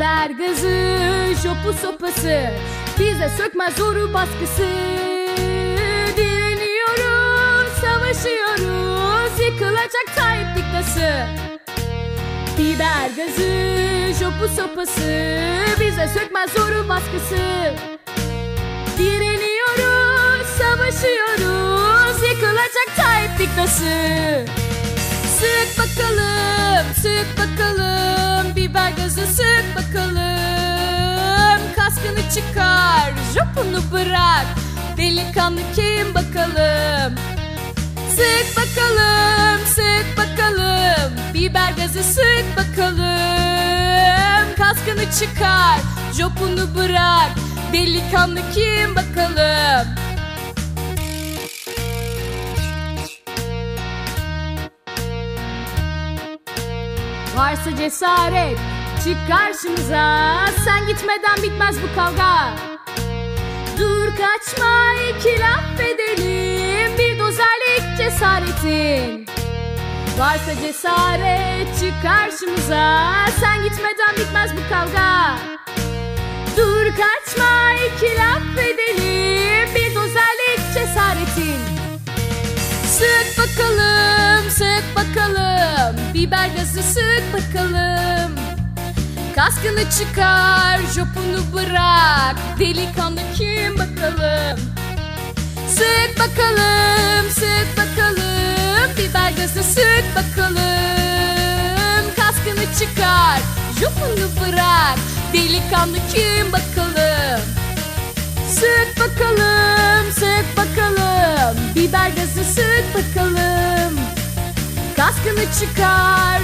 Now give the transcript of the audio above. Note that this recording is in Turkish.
Biber gazı, şopu sopası. Bize sökmez zoru baskısı. Direniyoruz, savaşıyoruz. Yıkılacak Tayyip diktası. Biber gazı, şopu sopası. Bize sökmez zoru baskısı. Direniyoruz, savaşıyoruz. Yıkılacak Tayyip diktası. Sık bakalım, sık bakalım jopunu bırak. Delikanlı kim bakalım? Sık bakalım, sık bakalım. Biber gazı sık bakalım. Kaskını çıkar, jopunu bırak. Delikanlı kim bakalım? Varsa cesaret çık karşımıza. Sen gitmeden bitmez bu kavga Dur kaçma iki laf edelim Bir dozerlik cesaretin Varsa cesaret çık karşımıza Sen gitmeden bitmez bu kavga. Dur kaçma iki laf edelim Bir dozerlik cesaretin Sık bakalım, sık bakalım. Biber gazı sık bakalım Kaskını çıkar, jopunu bırak. Delikanlı kim bakalım? Sık bakalım, sık bakalım. Biber gazı sık bakalım. Kaskını çıkar, jopunu bırak. Delikanlı kim bakalım? Sık bakalım, sık bakalım. Biber gazı sık bakalım. Kaskını çıkar,